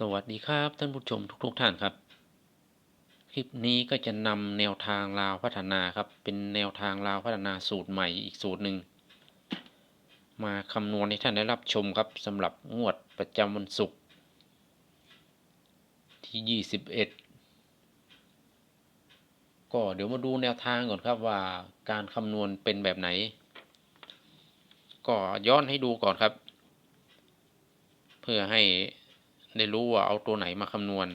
สวัสดีครับท่านผู้ชมทุกๆทท่านครับ คลิปนี้ก็จะนำแนวทางลาวพัฒนาครับ เป็นแนวทางลาวพัฒนาสูตรใหม่อีกสูตรหนึ่งมาคำนวณให้ท่านได้รับชมครับสำหรับงวดประจำวันศุกร์ที่ 21 ก็เดี๋ยวมาดูแนวทางก่อนครับว่าการคำนวณเป็นแบบไหน ก็ย้อนให้ดูก่อนครับ เพื่อให้ ได้รู้ว่าเอาตัวไหนมาคำนวณ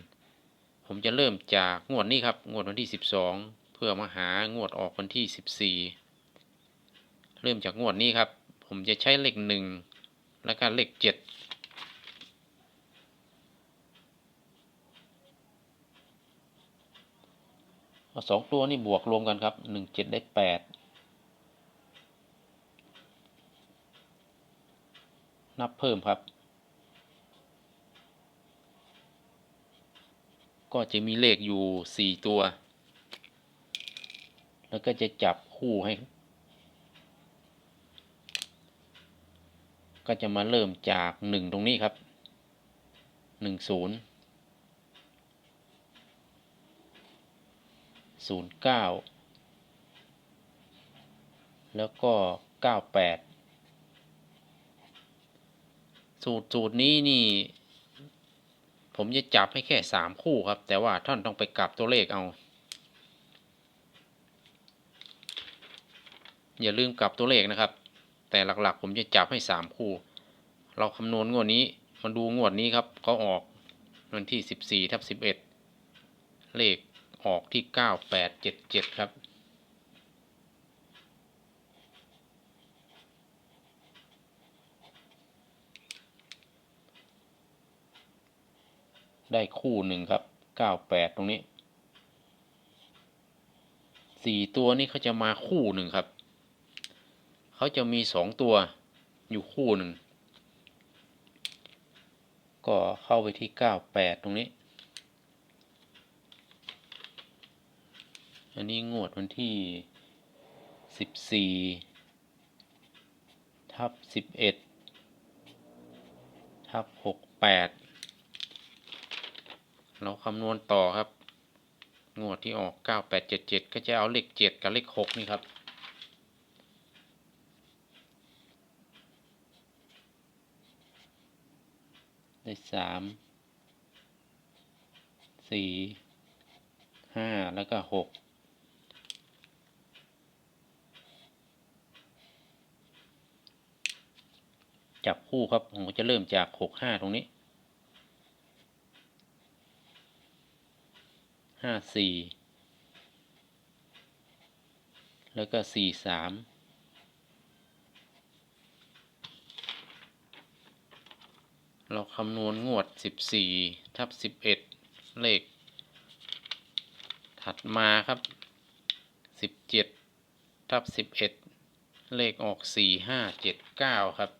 ผมจะเริ่มจากงวดนี้ครับ งวดวันที่ 12 เพื่อมาหางวดออกวันที่ 14 เริ่มจากงวดนี้ครับ ผมจะใช้เลขหนึ่งแล้วก็เลขเจ็ดสองตัวนี่บวกรวมกันครับหนึ่งเจ็ดได้แปดนับเพิ่มครับ ก็จะมีเลขอยู่สี่ตัว แล้วก็จะจับคู่ให้ ก็จะมาเริ่มจากหนึ่งตรงนี้ครับหนึ่งศูนย์ศูนย์เก้าแล้วก็เก้าแปดสูตรสูตรนี้นี่ ผมจะจับให้แค่สามคู่ครับ แต่ว่าท่านต้องไปกลับตัวเลขเอา อย่าลืมกลับตัวเลขนะครับ แต่หลักๆ ผมจะจับให้สามคู่ เราคำนวณงวดนี้มาดูงวดนี้ครับเขาออกวันที่สิบสี่ทับสิบเอ็ดเลขออกที่เก้าแปดเจ็ดเจ็ดครับ ได้คู่หนึ่งครับเก้าแปดตรงนี้สี่ตัวนี้เขาจะมาคู่หนึ่งครับ เขาจะมีสองตัวอยู่คู่หนึ่ง ก็เข้าไปที่เก้าแปดตรงนี้ อันนี้งวดวันที่สิบสี่ทับสิบเอ็ดทับหกแปด เราคำนวณต่อครับ งวดที่ออก9877ก็จะเอาเลข7กับเลข6นี่ครับ ได้สามสี่ห้าแล้วก็หกจับคู่ครับ ผมก็จะเริ่มจากหกห้าตรงนี้ ห้าสี่แล้วก็สี่สามเราคำนวณงวดสิบสี่ทับสิบเอ็ดเลข ถัดมาครับสิบเจ็ดทับสิบเอ็ดเลขออกสี่ห้าเจ็ดเก้าครับ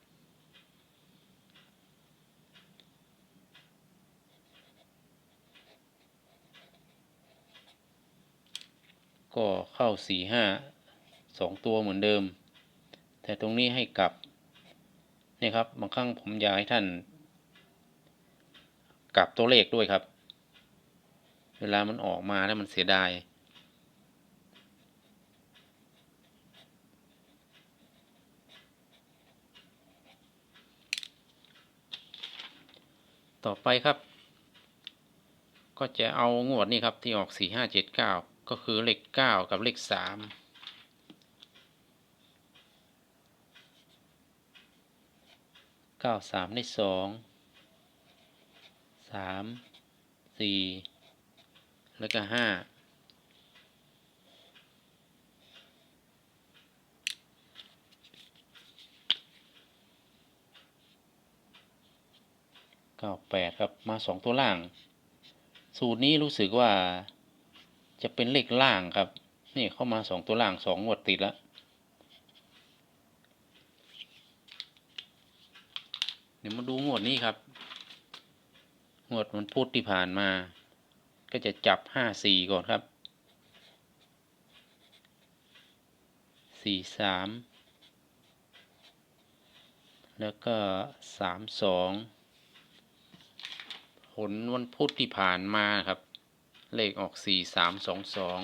ก็เข้าสี่ห้าสองตัวเหมือนเดิม แต่ตรงนี้ให้กลับนี่ครับบางครั้งผมอยากให้ท่าน กลับตัวเลขด้วยครับ เวลามันออกมาแล้วมันเสียดายต่อไปครับ ก็จะเอางวดนี้ครับที่ออกสี่ห้าเจ็ดเก็คือเลขเก้ากับเลขสามเก้าสามได้สองสามสี่แล้วก็ห้าเก้าแปดครับมาสองตัวล่าง สูตรนี้รู้สึกว่า จะเป็นเลขล่างครับ นี่เข้ามาสองตัวล่างสองงวดติดแล้วเดี๋ยวมาดูงวดนี้ครับ งวดมันพุธที่ผ่านมา ก็จะจับห้าสี่ก่อนครับสี่สามแล้วก็สามสองผลวันพุธที่ผ่านมาครับ เลขออกสี่สามสองสอง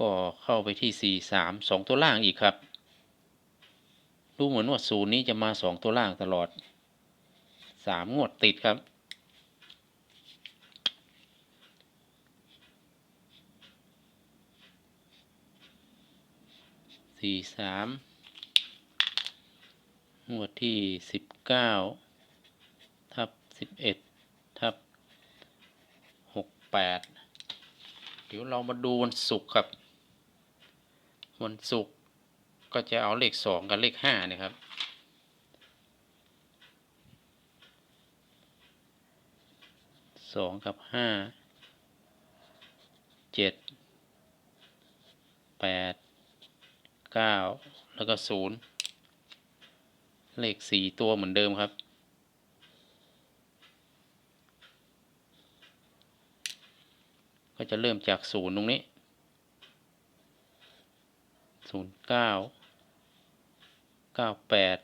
ก็เข้าไปที่สี่สามสองตัวล่างอีกครับ ดูเหมือนว่าศูนย์นี้จะมาสองตัวล่างตลอดสามงวดติดครับ สี่สาม งวดที่สิบเก้าทับสิบเอ็ดทับหกแปดเดี๋ยวเรามาดูวันศุกร์ครับ วันศุกร์ก็จะเอาเลขสองกับเลขห้าเนี่ยครับ สองกับห้า เจ็ด แปด เก้า แล้วก็ศูนย์ เลขสี่ตัวเหมือนเดิมครับ ก็จะเริ่มจากศูนย์ตรงนี้ศูนย์เก้าเก้าแปด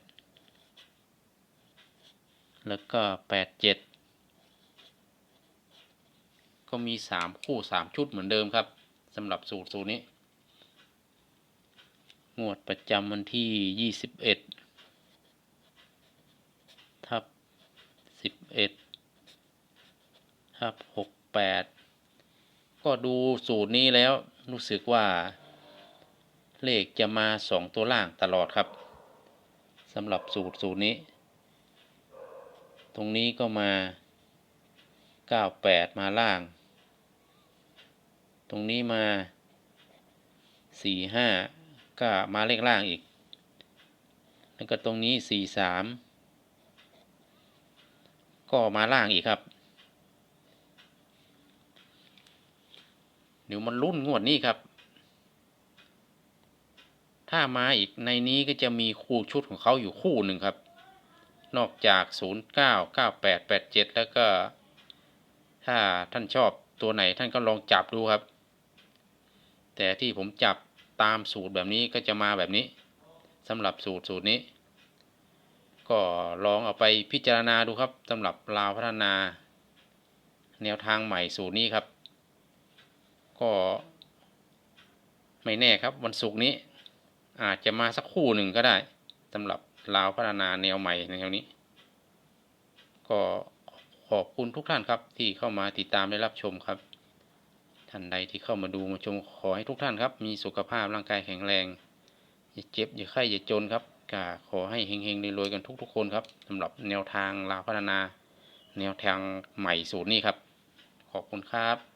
แล้วก็แปดเจ็ดก็มีสามคู่สามชุดเหมือนเดิมครับสำหรับสูตรสูตรนี้ งวดประจำวันที่ยี่สิบเอ็ดทับสิบเอ็ด ทับหกแปดก็ดูสูตรนี้แล้วรู้สึกว่า เลขจะมาสองตัวล่างตลอดครับสำหรับสูตรสูตรนี้ ตรงนี้ก็มาเก้าแปดมาล่าง ตรงนี้มาสี่ห้าก็มาเลขล่างอีก แล้วก็ตรงนี้สี่สามก็มาล่างอีกครับ เดี๋ยวมันรุ่นงวดนี้ครับ ถ้ามาอีกในนี้ก็จะมีคู่ชุดของเขาอยู่คู่หนึ่งครับ นอกจาก 0 9 9 8 8 7 แล้วก็ ถ้าท่านชอบตัวไหนท่านก็ลองจับดูครับ แต่ที่ผมจับตามสูตรแบบนี้ก็จะมาแบบนี้สำหรับสูตรสูตรนี้ ก็ลองเอาไปพิจารณาดูครับสำหรับลาวพัฒนา แนวทางใหม่สูตรนี้ครับ ก็ไม่แน่ครับวันศุกร์นี้ อาจจะมาสักคู่หนึ่งก็ได้สำหรับลาวพัฒนาแนวใหม่ในแนวนี้ ก็ขอบคุณทุกท่านครับ ที่เข้ามาติดตามและรับชมครับ ท่านใดที่เข้ามาดูมาชมขอให้ทุกท่านครับ มีสุขภาพร่างกายแข็งแรงอย่าเจ็บอย่าไข้อย่าจนครับก็ขอให้เฮงๆรวยๆกันทุกๆคนครับสำหรับแนวทางลาวพัฒนา แนวทางใหม่สูตรนี้ครับ ขอบคุณครับ